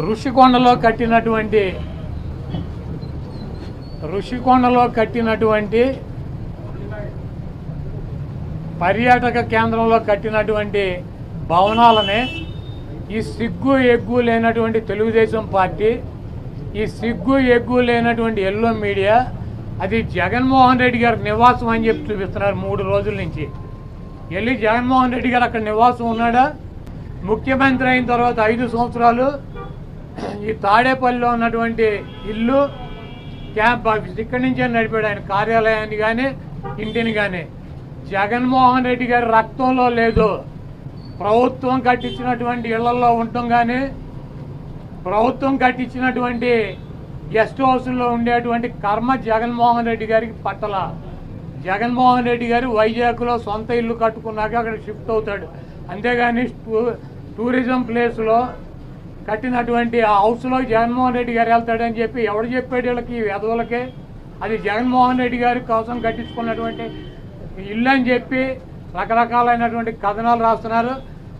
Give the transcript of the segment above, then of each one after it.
ఋషికొండలో కట్టినటువంటి ఋషికొండలో కట్టినటువంటి పర్యాటక కేంద్రంలో కట్టినటువంటి భవనాలని ఈ సిగ్గు ఎగ్గు లేనటువంటి తెలుగుదేశం పార్టీ ఈ సిగ్గు ఎగ్గు లేనటువంటి ఎల్లో మీడియా అది జగన్మోహన్ రెడ్డి గారి నివాసం అని చెప్పి చూపిస్తున్నారు మూడు రోజుల నుంచి. వెళ్ళి జగన్మోహన్ రెడ్డి గారు అక్కడ నివాసం ఉన్నాడా? ముఖ్యమంత్రి అయిన తర్వాత ఐదు సంవత్సరాలు ఈ తాడేపల్లిలో ఉన్నటువంటి ఇల్లు క్యాంప్ ఆఫీస్ ఇక్కడి నుంచే నడిపాడు ఆయన కార్యాలయాన్ని కానీ ఇంటిని కానీ జగన్మోహన్ రెడ్డి గారి రక్తంలో లేదు. ప్రభుత్వం కట్టించినటువంటి ఇళ్ళలో ఉండటం కానీ ప్రభుత్వం కట్టించినటువంటి గెస్ట్ హౌస్లో ఉండేటువంటి కర్మ జగన్మోహన్ రెడ్డి గారికి పట్టల. జగన్మోహన్ రెడ్డి గారు వైజాగ్లో సొంత ఇల్లు కట్టుకున్నాక అక్కడ షిఫ్ట్ అవుతాడు. అంతేగాని టూ- టూరిజం ప్లేస్లో కట్టినటువంటి ఆ హౌస్లో జగన్మోహన్ రెడ్డి గారు వెళ్తాడని చెప్పి ఎవడు చెప్పాడు వీళ్ళకి వెధవులకే? అది జగన్మోహన్ రెడ్డి గారి కోసం కట్టించుకున్నటువంటి ఇల్లు అని చెప్పి రకరకాలైనటువంటి కథనాలు రాస్తున్నారు.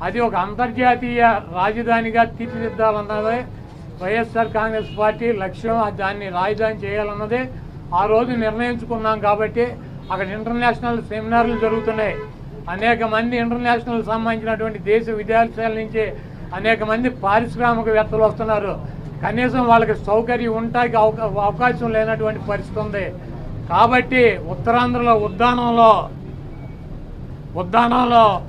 అది ఒక అంతర్జాతీయ రాజధానిగా తీర్చిదిద్దాలన్నదే వైఎస్ఆర్ కాంగ్రెస్ పార్టీ లక్ష్యం. దాన్ని రాజధాని చేయాలన్నదే ఆ రోజు నిర్ణయించుకున్నాం కాబట్టి అక్కడ ఇంటర్నేషనల్ సెమినార్లు జరుగుతున్నాయి. అనేక మంది ఇంటర్నేషనల్ సంబంధించినటువంటి దేశ విదేశాల నుంచి అనేక మంది పారిశ్రామికవేత్తలు వస్తున్నారు. కనీసం వాళ్ళకి సౌకర్యం ఉండటానికి అవకా- అవకాశం లేనటువంటి పరిస్థితి ఉంది. కాబట్టి ఉత్తరాంధ్రలో ఉద్దానంలో ఉద్దానంలో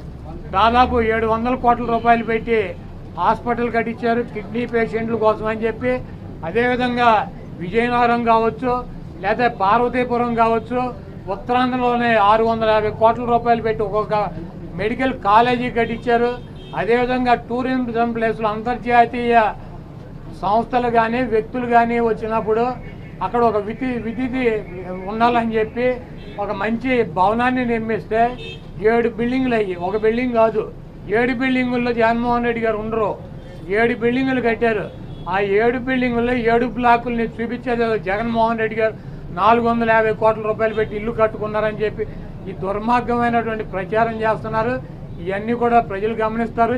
దాదాపు ఏడు వందల కోట్ల రూపాయలు పెట్టి హాస్పిటల్ కట్టించారు. కిడ్నీ పేషెంట్ల కోసం అని చెప్పి అదేవిధంగా విజయనగరం కావచ్చు లేదా పార్వతీపురం కావచ్చు ఉత్తరాంధ్రలోనే ఆరు వందల యాభై కోట్ల రూపాయలు పెట్టి ఒక్కొక్క మెడికల్ కాలేజీ కట్టించారు. అదేవిధంగా టూరిజం ప్లేస్లో అంతర్జాతీయ సంస్థలు కానీ వ్యక్తులు కానీ వచ్చినప్పుడు అక్కడ ఒక విధి విధిది ఉండాలని చెప్పి ఒక మంచి భవనాన్ని నిర్మిస్తే ఏడు బిల్డింగ్లు అయ్యి ఒక బిల్డింగ్ కాదు ఏడు బిల్డింగుల్లో జగన్మోహన్ రెడ్డి గారు ఉండరు. ఏడు బిల్డింగులు కట్టారు. ఆ ఏడు బిల్డింగుల్లో ఏడు బ్లాకుల్ని చూపించేది జగన్మోహన్ రెడ్డి గారు. నాలుగు వందల యాభై కోట్ల రూపాయలు పెట్టి ఇల్లు కట్టుకున్నారని చెప్పి ఈ దుర్మార్గమైనటువంటి ప్రచారం చేస్తున్నారు. ఇవన్నీ కూడా ప్రజలు గమనిస్తారు.